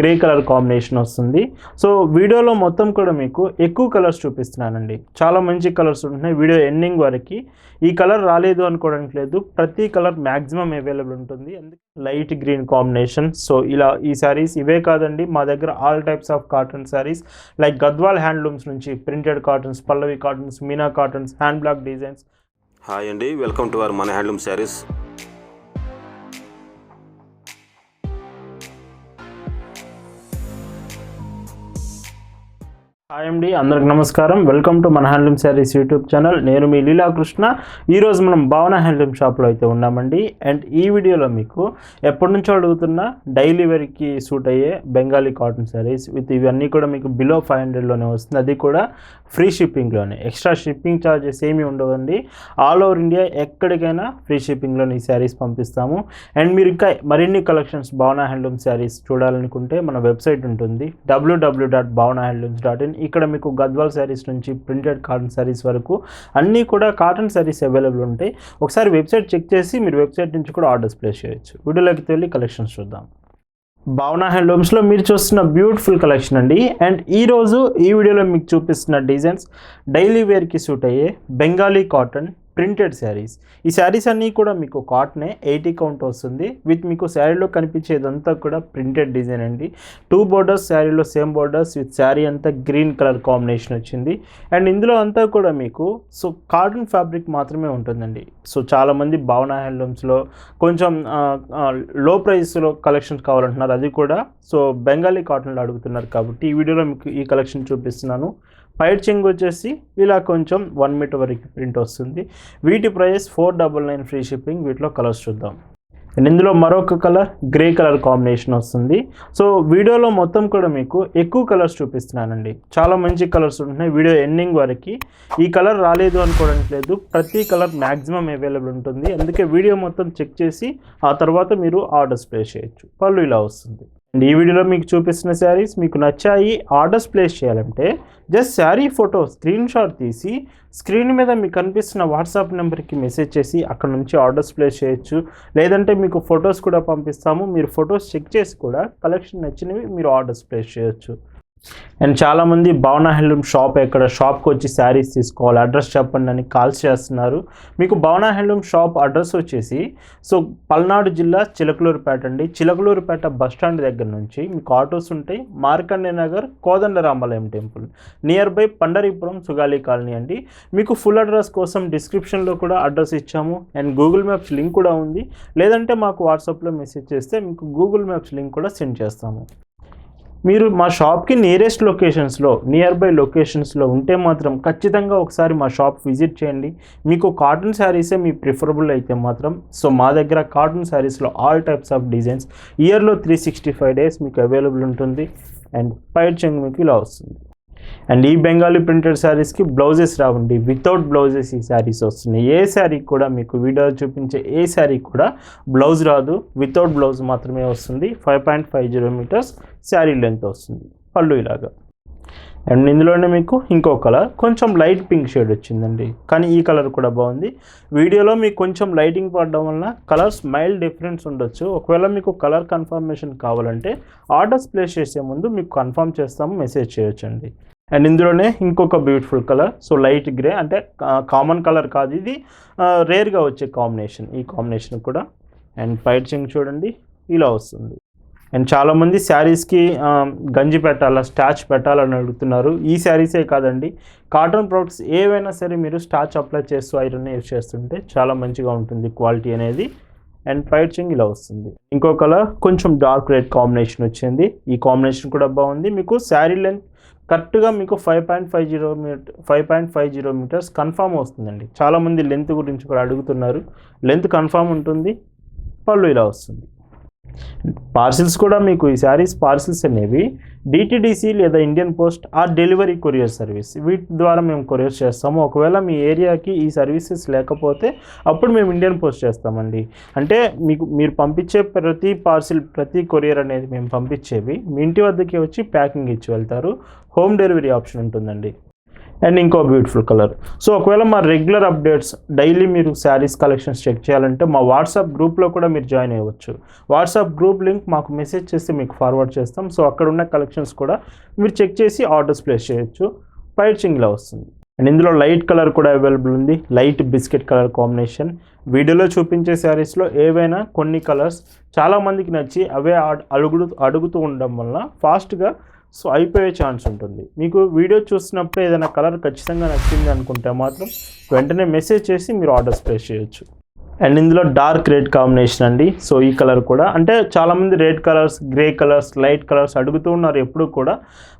Grey colour combination వస్తుంది. So వీడియోలో మొత్తం కూడా మీకు ఎక్కువ కలర్స్ చూపిస్తున్నానండి. చాలా మంచి కలర్స్ ఉంటున్నాయి. వీడియో ఎండింగ్ వరకు. ఈ కలర్ రాలేదు అనుకోవడానికి లేదు. ప్రతి కలర్ మ్యాక్సిమం అవైలబుల్ ఉంటుంది. అందుకే లైట్ గ్రీన్ కాంబినేషన్. సో ఇలా ఈ శారీస్ ఇవే కాదండి. మా దగ్గర all types of cotton saris like Gadwal handlooms నుంచి printed cottons Pallavi cottons Meena cottons hand block designs. Hi అండి. వెల్కమ్ టు అవర్ మన హ్యాండ్లూమ్ శారీస్ హాయ్ అండి అందరికి నమస్కారం. వెల్కమ్ టు మన హ్యాండ్లూమ్ శారీస్ యూట్యూబ్ ఛానల్. నేను మీ లీలాకృష్ణ ఈరోజు మనం భావన హ్యాండ్లూమ్ షాప్లో అయితే ఉన్నామండి. అండ్ ఈ వీడియోలో మీకు ఎప్పటి నుంచో అడుగుతున్న డైలీ వేర్కి సూట్ అయ్యే బెంగాలీ కాటన్ శారీస్ విత్ ఇవన్నీ కూడా మీకు బిలో ఫైవ్ హండ్రెడ్లోనే వస్తుంది. అది కూడా ఫ్రీ షిప్పింగ్లోనే. ఎక్స్ట్రా షిప్పింగ్ ఛార్జెస్ ఏమీ ఉండవండి. ఆల్ ఓవర్ ఇండియా ఎక్కడికైనా ఫ్రీ షిప్పింగ్లోనే ఈ శారీస్ పంపిస్తాము. అండ్ మీరు ఇంకా మరిన్ని కలెక్షన్స్ భావన హ్యాండ్లూమ్ శారీస్ చూడాలనుకుంటే మన వెబ్సైట్ ఉంటుంది WWW dot Bhavana handlooms dot in ఇక్కడ మీకు గద్వాల్ శారీస్ నుంచి ప్రింటెడ్ కాటన్ శారీస్ వరకు అన్నీ కూడా కాటన్ శారీస్ అవైలబుల్ ఉంటాయి. ఒకసారి వెబ్సైట్ చెక్ చేసి మీరు వెబ్సైట్ నుంచి కూడా ఆర్డర్స్ ప్లేస్ చేయొచ్చు. వీడియోలోకి వెళ్ళి కలెక్షన్స్ చూద్దాం. భావన హ్యాండ్లూమ్స్లో మీరు చూస్తున్న బ్యూటిఫుల్ కలెక్షన్ అండి. అండ్ ఈరోజు ఈ వీడియోలో మీకు చూపిస్తున్న డిజైన్స్ డైలీ వేర్కి సూట్ అయ్యే బెంగాలీ కాటన్ ప్రింటెడ్ శారీస్ ఈ శారీస్ అన్నీ కూడా మీకు కాటనే ఎయిటీ కౌంట్ వస్తుంది. విత్ మీకు శారీలో కనిపించేదంతా కూడా ప్రింటెడ్ డిజైన్ అండి. టూ బోర్డర్స్ శారీలో సేమ్ బోర్డర్స్ విత్ శారీ అంతా గ్రీన్ కలర్ కాంబినేషన్ వచ్చింది. అండ్ ఇందులో అంతా కూడా మీకు సో కాటన్ ఫ్యాబ్రిక్ మాత్రమే ఉంటుందండి. సో చాలామంది భావన హ్యాండ్లూమ్స్లో కొంచెం లో ప్రైస్లో కలెక్షన్స్ కావాలంటున్నారు. అది కూడా. సో బెంగాలీ కాటన్లో అడుగుతున్నారు కాబట్టి ఈ వీడియోలో మీకు ఈ కలెక్షన్ చూపిస్తున్నాను. పైట్ చెంగ్ వచ్చేసి ఇలా కొంచెం వన్ మీటర్ వరకు ప్రింట్ వస్తుంది. వీటి price four double nine free shipping వీటిలో కలర్స్ చూద్దాం. అండ్ ఇందులో మరొక కలర్ గ్రే కలర్ కాంబినేషన్ వస్తుంది. సో వీడియోలో మొత్తం కూడా మీకు ఎక్కువ కలర్స్ చూపిస్తున్నానండి. చాలా మంచి కలర్స్ ఉంటున్నాయి. వీడియో ఎండింగ్ వరకు ఈ కలర్ రాలేదు అనుకోవడానికి లేదు. ప్రతి కలర్ మ్యాక్సిమం అవైలబుల్ ఉంటుంది. అందుకే వీడియో మొత్తం చెక్ చేసి ఆ తర్వాత మీరు ఆర్డర్స్ ప్లేస్ చేయొచ్చు. పళ్ళు ఇలా వస్తుంది. అండ్ ఈ వీడియోలో మీకు చూపిస్తున్న శారీస్ మీకు నచ్చాయి ఆర్డర్స్ ప్లేస్ చేయాలంటే just sari photo screen shot తీసి స్క్రీన్ మీద మీకు కనిపిస్తున్న వాట్సాప్ నెంబర్కి మెసేజ్ చేసి అక్కడ నుంచి ఆర్డర్స్ ప్లేస్ చేయొచ్చు. లేదంటే మీకు ఫొటోస్ కూడా పంపిస్తాము. మీరు ఫొటోస్ చెక్ చేసి కూడా కలెక్షన్ నచ్చినవి మీరు ఆర్డర్స్ ప్లేస్ చేయొచ్చు. అండ్ చాలామంది భవన హ్యాండ్లూమ్ షాప్ ఎక్కడ షాప్కి వచ్చి శారీస్ తీసుకోవాలి అడ్రస్ చెప్పండి అని కాల్స్ చేస్తున్నారు. మీకు భవన హ్యాండ్లూమ్ షాప్ అడ్రస్ వచ్చేసి సో పల్నాడు జిల్లా చిలకలూరుపేట అండి. చిలకలూరుపేట బస్ స్టాండ్ దగ్గర నుంచి మీకు ఆటోస్ ఉంటాయి. Markande Nagar Kodandarambalayam temple. Near by Pandaripuram Sugali colony అండి. మీకు ఫుల్ అడ్రస్ కోసం డిస్క్రిప్షన్లో కూడా అడ్రస్ ఇచ్చాము. అండ్ గూగుల్ మ్యాప్స్ లింక్ కూడా ఉంది. లేదంటే మాకు వాట్సాప్లో మెసేజ్ చేస్తే మీకు గూగుల్ మ్యాప్స్ లింక్ కూడా సెండ్ చేస్తాము. మీరు మా షాప్కి నియరెస్ట్ లొకేషన్స్లో నియర్ బై లొకేషన్స్లో ఉంటే మాత్రం ఖచ్చితంగా ఒకసారి మా షాప్ విజిట్ చేయండి. మీకు కాటన్ శారీసే మీ ప్రిఫరబుల్ అయితే మాత్రం. సో మా దగ్గర కాటన్ శారీస్లో ఆల్ టైప్స్ ఆఫ్ డిజైన్స్ ఇయర్లో త్రీ సిక్స్టీ ఫైవ్ డేస్ మీకు అవైలబుల్ ఉంటుంది. అండ్ పైడ్ చెంగు మీకు ఇలా వస్తుంది. అండ్ ఈ బెంగాలీ ప్రింటెడ్ శారీస్కి బ్లౌజెస్ రావండి. వితౌట్ బ్లౌజెస్ ఈ శారీస్ వస్తున్నాయి. ఏ శారీ కూడా మీకు వీడియో చూపించే ఏ శారీ కూడా బ్లౌజ్ రాదు. వితౌట్ బ్లౌజ్ మాత్రమే వస్తుంది. Five point five zero metres sari length వస్తుంది. పళ్ళు ఇలాగా. అండ్ ఇందులోనే మీకు ఇంకో కలర్ కొంచెం లైట్ పింక్ షేడ్ వచ్చిందండి. కానీ ఈ కలర్ కూడా బాగుంది. వీడియోలో మీకు కొంచెం లైటింగ్ పడడం వలన కలర్స్ మైల్డ్ డిఫరెన్స్ ఉండొచ్చు. ఒకవేళ మీకు కలర్ కన్ఫర్మేషన్ కావాలంటే ఆర్డర్స్ ప్లేస్ చేసే ముందు మీకు కన్ఫర్మ్ చేస్తాము మెసేజ్ చేయొచ్చండి. అండ్ ఇందులోనే ఇంకొక beautiful colour so light grey అంటే కామన్ కలర్ కాదు ఇది. రేర్గా వచ్చే కాంబినేషన్ ఈ కాంబినేషన్ కూడా. అండ్ పైట్ చింగ్ చూడండి ఇలా వస్తుంది. అండ్ చాలామంది శారీస్కి గంజి పెట్టాలా స్టాచ్ పెట్టాలని అడుగుతున్నారు. ఈ శారీసే కాదండి. కాటన్ ప్రొడక్ట్స్ ఏవైనా సరే మీరు స్టాచ్ అప్లై చేస్తూ ఐరన్ యూజ్ చేస్తుంటే చాలా మంచిగా ఉంటుంది క్వాలిటీ అనేది. అండ్ పైట్ చింగ్ ఇలా వస్తుంది. ఇంకో కలర్ కొంచెం డార్క్ రెడ్ కాంబినేషన్ వచ్చింది. ఈ కాంబినేషన్ కూడా బాగుంది. మీకు శారీ లెంత్ కరెక్ట్గా మీకు five point five zero metre five point five zero metres confirm వస్తుందండి. చాలామంది లెంత్ గురించి కూడా అడుగుతున్నారు. లెంత్ కన్ఫామ్ ఉంటుంది. పళ్ళు ఇలా వస్తుంది. పార్సిల్స్ కూడా మీకు ఈ శారీస్ పార్సిల్స్ అనేవి డిటిడిసి లేదా Indian post or delivery courier service. వీటి ద్వారా మేము కొరియర్ చేస్తాము. ఒకవేళ మీ ఏరియాకి ఈ సర్వీసెస్ లేకపోతే అప్పుడు మేము ఇండియన్ పోస్ట్ చేస్తామండి. అంటే మీకు మీరు పంపించే ప్రతి పార్సిల్ ప్రతి కొరియర్ అనేది మేము పంపించేవి మీ ఇంటి వద్దకి వచ్చి ప్యాకింగ్ ఇచ్చి వెళ్తారు. హోమ్ డెలివరీ ఆప్షన్ ఉంటుందండి. అండ్ ఇంకో బ్యూటిఫుల్ కలర్. సో ఒకవేళ మా రెగ్యులర్ అప్డేట్స్ డైలీ మీరు శారీస్ కలెక్షన్స్ చెక్ చేయాలంటే మా వాట్సాప్ గ్రూప్లో కూడా మీరు జాయిన్ అయ్యవచ్చు. వాట్సాప్ గ్రూప్ లింక్ మాకు మెసేజ్ చేస్తే మీకు ఫార్వర్డ్ చేస్తాం. సో అక్కడ ఉన్న కలెక్షన్స్ కూడా మీరు చెక్ చేసి ఆర్డర్స్ ప్లేస్ చేయొచ్చు. పైచింగ్లో వస్తుంది. అండ్ ఇందులో లైట్ కలర్ కూడా అవైలబుల్ ఉంది. Light biscuit colour combination. వీడియోలో చూపించే శారీస్లో ఏవైనా కొన్ని కలర్స్ చాలామందికి నచ్చి అవే అడుగుడు అడుగుతూ ఉండడం వల్ల ఫాస్ట్గా సో అయిపోయే ఛాన్స్ ఉంటుంది. మీకు వీడియో చూస్తున్నప్పుడు ఏదైనా కలర్ ఖచ్చితంగా నచ్చింది అనుకుంటే మాత్రం వెంటనే మెసేజ్ చేసి మీరు ఆర్డర్స్ ప్లేస్ చేయొచ్చు. అండ్ ఇందులో డార్క్ రెడ్ కాంబినేషన్ అండి. సో ఈ కలర్ కూడా. అంటే చాలామంది red colours grey colours light colours అడుగుతూ ఉన్నారు ఎప్పుడు కూడా.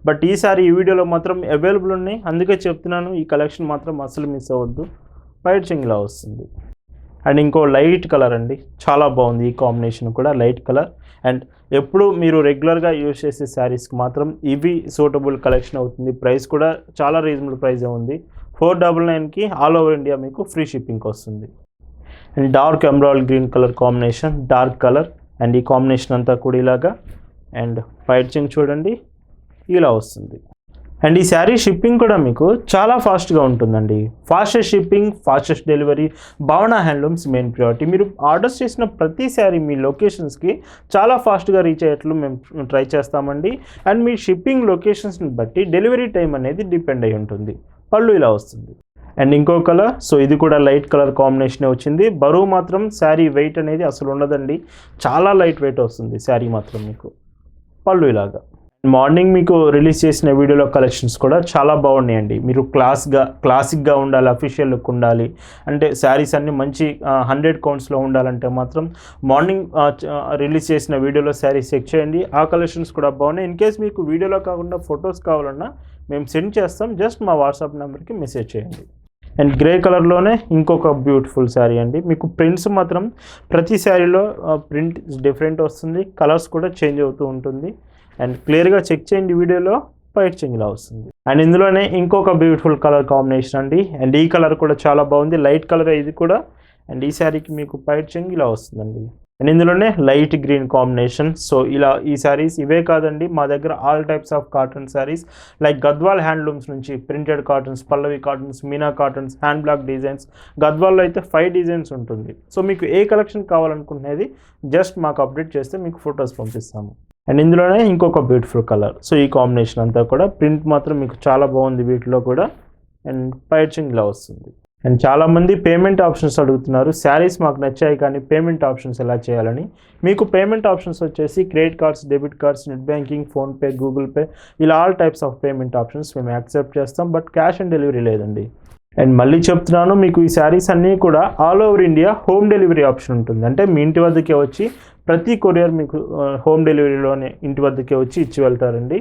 బట్ ఈసారి ఈ వీడియోలో మాత్రం అవైలబుల్ ఉన్నాయి. అందుకే చెప్తున్నాను ఈ కలెక్షన్ మాత్రం అసలు మిస్ అవ్వద్దు. వైట్ చింగ్లా వస్తుంది అండ్ ఇంకో లైట్ కలర్ అండి. చాలా బాగుంది ఈ కాంబినేషన్ కూడా లైట్ కలర్. అండ్ ఎప్పుడు మీరు రెగ్యులర్గా యూజ్ చేసే శారీస్కి మాత్రం ఇవి సూటబుల్ కలెక్షన్ అవుతుంది. ప్రైస్ కూడా చాలా రీజనబుల్ ప్రైజే ఉంది. ఫోర్ డబల్ నైన్కి ఆల్ ఓవర్ ఇండియా మీకు ఫ్రీ షిప్పింగ్ వస్తుంది. And dark emerald green colour combination dark colour and ఈ కాంబినేషన్ అంతా కూడా ఇలాగా. అండ్ వైట్ చింగ్ చూడండి ఇలా వస్తుంది. అండ్ ఈ శారీ షిప్పింగ్ కూడా మీకు చాలా ఫాస్ట్గా ఉంటుందండి. Fastest shipping fastest delivery Bhavana handlooms main priority. మీరు ఆర్డర్స్ చేసిన ప్రతి శారీ మీ లొకేషన్స్కి చాలా ఫాస్ట్గా రీచ్ అయ్యేట్లు మేము ట్రై చేస్తామండి. అండ్ మీ షిప్పింగ్ లొకేషన్స్ని బట్టి డెలివరీ టైం అనేది డిపెండ్ అయి ఉంటుంది. పళ్ళు ఇలా వస్తుంది. అండ్ ఇంకో కలర్ సో ఇది కూడా లైట్ కలర్ కాంబినేషన్ వచ్చింది. బరువు మాత్రం శారీ వెయిట్ అనేది అసలు ఉండదండి. చాలా లైట్ వెయిట్ వస్తుంది శారీ మాత్రం మీకు. పళ్ళు ఇలాగా. మార్నింగ్ మీకు రిలీజ్ చేసిన వీడియోలో కలెక్షన్స్ కూడా చాలా బాగున్నాయండి. మీరు క్లాస్గా క్లాసిక్గా ఉండాలి అఫీషియల్ లుక్ ఉండాలి. అంటే శారీస్ అన్ని మంచి హండ్రెడ్ కౌంట్స్లో ఉండాలంటే మాత్రం మార్నింగ్ రిలీజ్ చేసిన వీడియోలో శారీస్ చెక్ చేయండి. ఆ కలెక్షన్స్ కూడా బాగున్నాయి. ఇన్ కేస్ మీకు వీడియోలో కాకుండా ఫొటోస్ కావాలన్నా మేము సెండ్ చేస్తాం. జస్ట్ మా వాట్సాప్ నెంబర్కి మెసేజ్ చేయండి. అండ్ గ్రే కలర్లోనే ఇంకొక బ్యూటిఫుల్ శారీ అండి. మీకు ప్రింట్స్ మాత్రం ప్రతి శారీలో ప్రింట్ డిఫరెంట్ వస్తుంది కలర్స్ కూడా చేంజ్ అవుతూ ఉంటుంది. అండ్ క్లియర్గా చెక్ చేయండి వీడియోలో వైట్ చెంగిలా వస్తుంది. అండ్ ఇందులోనే ఇంకొక బ్యూటిఫుల్ కలర్ కాంబినేషన్ అండి. అండ్ ఈ కలర్ కూడా చాలా బాగుంది లైట్ కలర్ ఇది కూడా. అండ్ ఈ శారీకి మీకు పైట్ చెంగిలా వస్తుందండి. అండ్ ఇందులోనే లైట్ గ్రీన్ కాంబినేషన్ సో ఇలా ఈ శారీస్ ఇవే కాదండి. మా దగ్గర all types of cotton saris like Gadwal handlooms నుంచి printed cottons Pallavi cottons Meena cottons hand block designs గద్వాల్లో అయితే ఫైవ్ డిజైన్స్ ఉంటుంది. సో మీకు ఏ కలెక్షన్ కావాలనుకునేది జస్ట్ మాకు అప్డేట్ చేస్తే మీకు ఫొటోస్ పంపిస్తాము. అండ్ ఇందులోనే ఇంకొక బ్యూటిఫుల్ కలర్ సో ఈ కాంబినేషన్ అంతా కూడా ప్రింట్ మాత్రం మీకు చాలా బాగుంది వీటిలో కూడా. అండ్ పైచింగ్ ఇలా వస్తుంది. అండ్ చాలామంది పేమెంట్ ఆప్షన్స్ అడుగుతున్నారు. శారీస్ మాకు నచ్చాయి కానీ పేమెంట్ ఆప్షన్స్ ఎలా చేయాలని. మీకు పేమెంట్ ఆప్షన్స్ వచ్చేసి credit cards debit cards net banking PhonePe Google Pay ఇలా all types of payment options మేము యాక్సెప్ట్ చేస్తాం. బట్ క్యాష్ ఆన్ డెలివరీ లేదండి. అండ్ మళ్ళీ చెప్తున్నాను మీకు ఈ శారీస్ అన్నీ కూడా all over India home delivery option ఉంటుంది. అంటే మీ ఇంటి వద్దకే వచ్చి ప్రతి కొరియర్ మీకు హోమ్ డెలివరీలోనే ఇంటి వద్దకే వచ్చి ఇచ్చి వెళ్తారండి.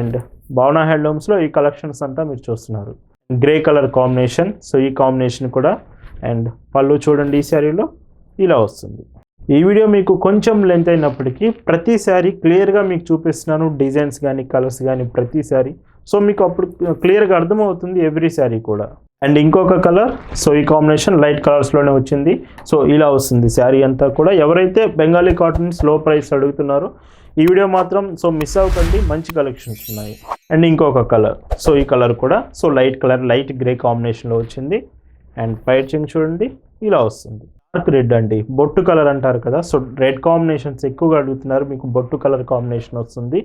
అండ్ భావనా హ్యాండ్లూమ్స్లో ఈ కలెక్షన్స్ అంతా మీరు చూస్తున్నారు. Grey colour combination. సో ఈ కాంబినేషన్ కూడా అండ్ పళ్ళు చూడండి ఈ శారీలో. ఇలా వస్తుంది. ఈ వీడియో మీకు కొంచెం లెంత్ అయినప్పటికీ ప్రతి శారీ క్లియర్గా మీకు చూపిస్తున్నాను. డిజైన్స్ కానీ కలర్స్ కానీ ప్రతి శారీ. సో మీకు అప్పుడు క్లియర్గా అర్థమవుతుంది ఎవ్రీ శారీ కూడా. అండ్ ఇంకొక కలర్. సో ఈ కాంబినేషన్ లైట్ కలర్స్లోనే వచ్చింది. సో ఇలా వస్తుంది శారీ అంతా కూడా. ఎవరైతే బెంగాలీ కాటన్స్లో ప్రైస్ అడుగుతున్నారో ఈ వీడియో మాత్రం సో మిస్ అవ్వకండి మంచి కలెక్షన్స్ ఉన్నాయి. అండ్ ఇంకొక కలర్ సో ఈ కలర్ కూడా so light colour light grey కాంబినేషన్లో వచ్చింది. అండ్ పైచింగ్ చూడండి ఇలా వస్తుంది. డార్క్ రెడ్ అండి. బొట్టు కలర్ అంటారు కదా సో రెడ్ కాంబినేషన్స్ ఎక్కువగా అడుగుతున్నారు. మీకు బొట్టు కలర్ కాంబినేషన్ వస్తుంది.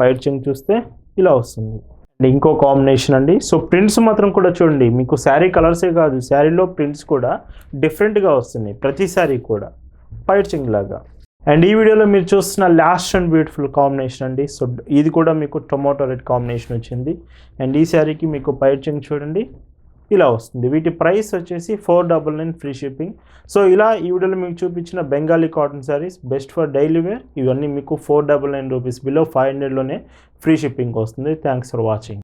పైచింగ్ చూస్తే ఇలా వస్తుంది. అండ్ ఇంకో కాంబినేషన్ అండి. సో ప్రింట్స్ మాత్రం కూడా చూడండి. మీకు శారీ కలర్సే కాదు. శారీలో ప్రింట్స్ కూడా డిఫరెంట్గా వస్తున్నాయి. ప్రతి శారీ కూడా. పైచింగ్ లాగా. అండ్ ఈ వీడియోలో మీరు చూస్తున్న లాస్ట్ అండ్ బ్యూటిఫుల్ కాంబినేషన్ అండి. సో ఇది కూడా మీకు టొమాటో రెడ్ కాంబినేషన్ వచ్చింది. అండ్ ఈ శారీకి మీకు పైచింగ్ చూడండి. ఇలా వస్తుంది. వీటి ప్రైస్ వచ్చేసి four double nine free shipping so ఇలా ఈ వీడియోలో మీకు చూపించిన Bengali cotton saris best for daily wear ఇవన్నీ మీకు four double nine rupees below five హండ్రెడ్లోనే free shipping వస్తుంది. Thanks for watching